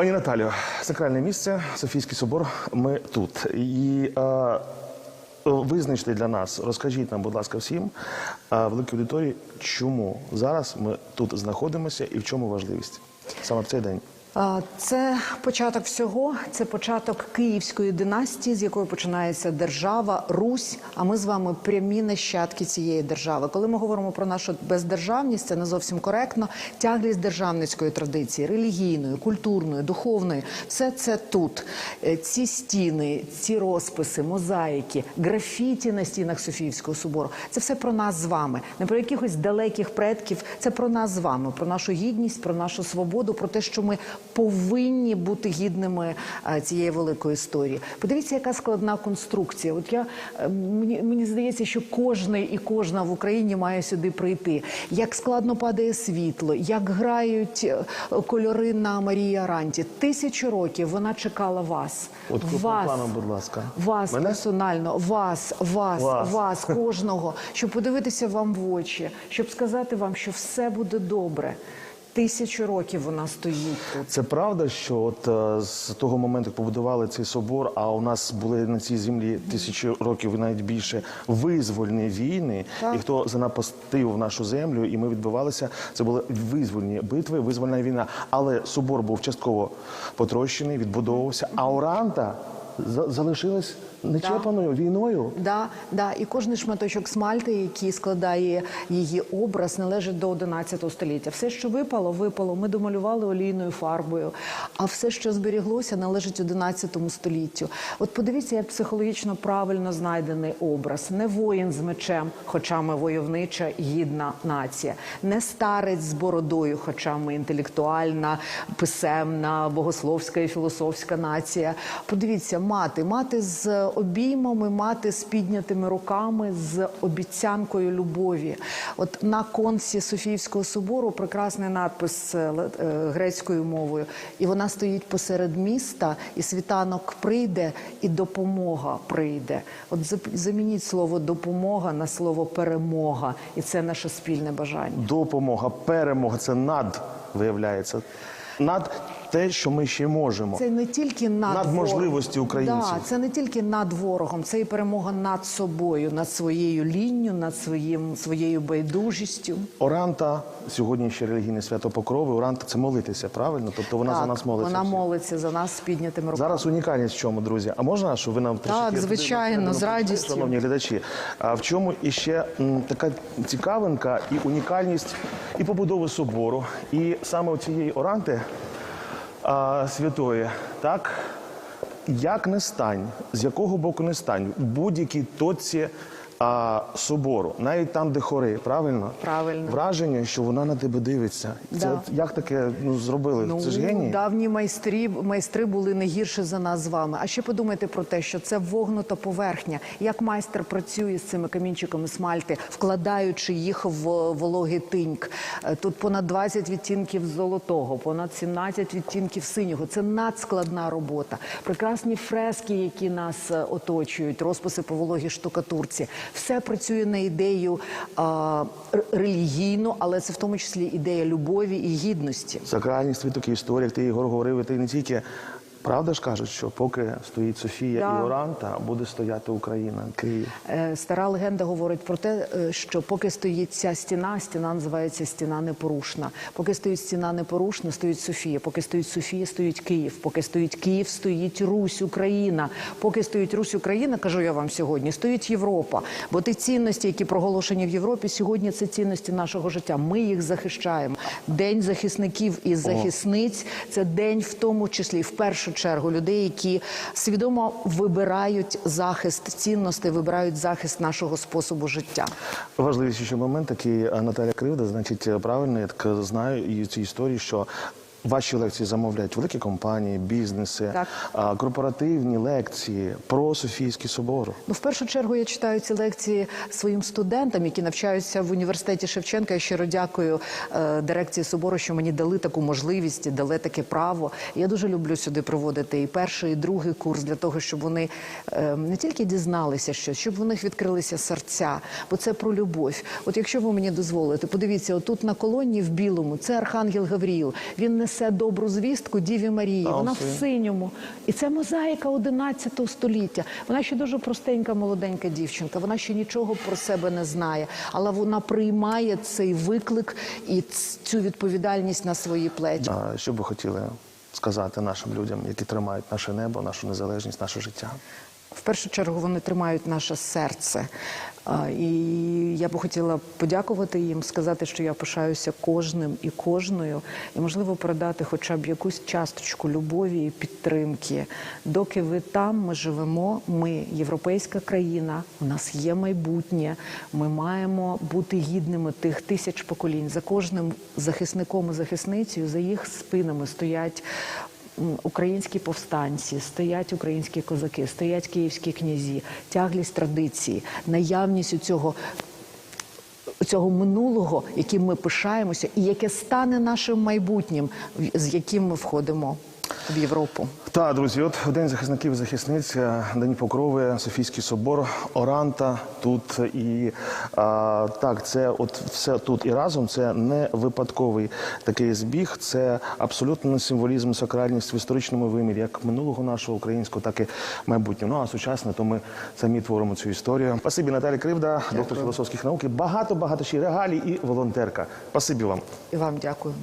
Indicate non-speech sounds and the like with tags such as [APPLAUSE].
Пані Наталю, сакральне місце, Софійський собор. Ми тут. І е, визначте для нас, розкажіть нам, будь ласка, всім е, великій аудиторії, чому зараз ми тут знаходимося і в чому важливість саме в цей день. Це початок всього. Це початок Київської династії, з якої починається держава Русь. А ми з вами прямі нащадки цієї держави. Коли ми говоримо про нашу бездержавність, це не зовсім коректно. Тяглість державницької традиції, релігійної, культурної, духовної все це тут. Е, Ці стіни, ці розписи, мозаїки, графіті на стінах Софіївського собору. Це все про нас з вами, не про якихось далеких предків. Це про нас з вами, про нашу гідність, про нашу свободу, про те, що ми повинні бути гідними е, цієї великої історії. Подивіться, яка складна конструкція. От я е, мені, мені здається, що кожний і кожна в Україні має сюди прийти. Як складно падає світло, як грають е, кольори на Марії Аранті. Тисячу років вона чекала вас. От вас, планом, будь ласка. вас Мене? персонально, вас, вас, Вас. вас, [LAUGHS] кожного, щоб подивитися вам в очі, щоб сказати вам, що все буде добре. Тисячу років вона стоїть тут. Це правда, що от е, з того моменту, як побудували цей собор, а у нас були на цій землі тисячі років і навіть більше визвольні війни, Так. і хто занапастив нашу землю, і ми відбивалися. Це були визвольні битви, визвольна війна. Але собор був частково потрощений, відбудовувався, а Оранта залишилась нечепаною війною. Да, да, і кожний шматочок смальти, який складає її образ, належить до 11 століття. Все, що випало, випало. Ми домалювали олійною фарбою. А все, що зберіглося, належить 11 століттю. От подивіться, як психологічно правильно знайдений образ. Не воїн з мечем, хоча ми войовнича гідна нація, не старець з бородою, хоча ми інтелектуальна, писемна, богословська і філософська нація. Подивіться, мати, мати з обіймами, мати з піднятими руками, з обіцянкою любові. От на конці Софіївського собору прекрасний надпис е, е, грецькою мовою, і вона стоїть посеред міста, і світанок прийде, і допомога прийде. От замініть слово допомога на слово перемога, і це наше спільне бажання. Допомога, перемога це над виявляється. Над те, що ми ще можемо. Це не тільки над, Над можливості українців. Да, це не тільки над ворогом, це і перемога над собою, над своєю лінню, над своїм своєю байдужістю. Оранта сьогодні ще релігійне свято Покрови. Оранта це молитися, правильно? Тобто вона за нас молиться. Вона всі. молиться за нас з піднятими руками. Зараз унікальність в чому, друзі? А можна, щоб ви нам трішки звичайно, туди, з радістю. шановні глядачі? А в чому іще м, така цікавинка і унікальність і побудови собору, і саме цієї оранти а, святої, так? Як не стань, з якого боку не стань, в будь-якій точці а, собору, навіть там, де хори, правильно? Правильно. Враження, що вона на тебе дивиться. Це Да. от як таке ну, зробили? Це ж геній? давні майстрі, майстри були не гірше за нас з вами. А ще подумайте про те, що це вогнута поверхня. Як майстер працює з цими камінчиками смальти, вкладаючи їх в вологий тиньк. Е, Тут понад 20 відтінків золотого, понад 17 відтінків синього. Це надскладна робота. Прекрасні фрески, які нас е, оточують, розписи по вологій штукатурці. Все працює на ідею а, релігійну, але це в тому числі ідея любові і гідності. Сакральність світок історії, як ти Ігор говорив, ти не тільки. Правда ж кажуть, що поки стоїть Софія Да. і Оранта, буде стояти Україна, Київ. Е, Стара легенда говорить про те, е, що поки стоїть ця стіна, стіна називається стіна непорушна. Поки стоїть стіна непорушна, стоїть Софія. Поки стоїть Софія, стоїть Київ. Поки стоїть Київ, стоїть Русь, Україна. Поки стоїть Русь, Україна, кажу я вам сьогодні, стоїть Європа. Бо ті цінності, які проголошені в Європі, сьогодні це цінності нашого життя. Ми їх захищаємо. День захисників і захисниць це день, в тому числі в першу чергу людей, які свідомо вибирають захист цінностей, вибирають захист нашого способу життя. Важливіший момент такий Наталя Кривда, значить, правильно, я так знаю і цю історію, що ваші лекції замовляють великі компанії, бізнеси, Так. корпоративні лекції про Софійський собор. Ну, в першу чергу я читаю ці лекції своїм студентам, які навчаються в університеті Шевченка. Я щиро дякую е, дирекції собору, що мені дали таку можливість, і дали таке право. Я дуже люблю сюди проводити і перший, і другий курс для того, щоб вони е, не тільки дізналися щось, щоб у них відкрилися серця, бо це про любов. От якщо ви мені дозволите, подивіться, отут на колоні в білому це архангел Гавріїл. Він не несе добру звістку Діві Марії. Вона в синьому. І це мозаїка 11 століття. Вона ще дуже простенька, молоденька дівчинка. Вона ще нічого про себе не знає, але вона приймає цей виклик і цю відповідальність на свої плечі. А що б ви хотіли сказати нашим людям, які тримають наше небо, нашу незалежність, наше життя? В першу чергу вони тримають наше серце. І я би хотіла подякувати їм, сказати, що я пишаюся кожним і кожною, і можливо передати хоча б якусь часточку любові і підтримки. Доки ви там, ми живемо. Ми європейська країна, у нас є майбутнє. Ми маємо бути гідними тих тисяч поколінь. За кожним захисником і захисницею, за їх спинами стоять українські повстанці, стоять українські козаки, стоять київські князі, тяглість традиції, наявність у цього. Цього минулого, яким ми пишаємося, і яке стане нашим майбутнім, з яким ми входимо в Європу. Так, друзі, от День захисників і захисниць, е, День Покрови, Софійський собор, Оранта тут і а, так, це от все тут і разом. Це не випадковий такий збіг. Це абсолютно символізм, сакральність в історичному вимірі, як минулого нашого українського, так і майбутнього. Ну а сучасне, то ми самі творимо цю історію. Спасибі, Наталі Кривда, доктор філософських наук. Багато багато ще й регалій і волонтерка. Спасибі вам. І вам дякую.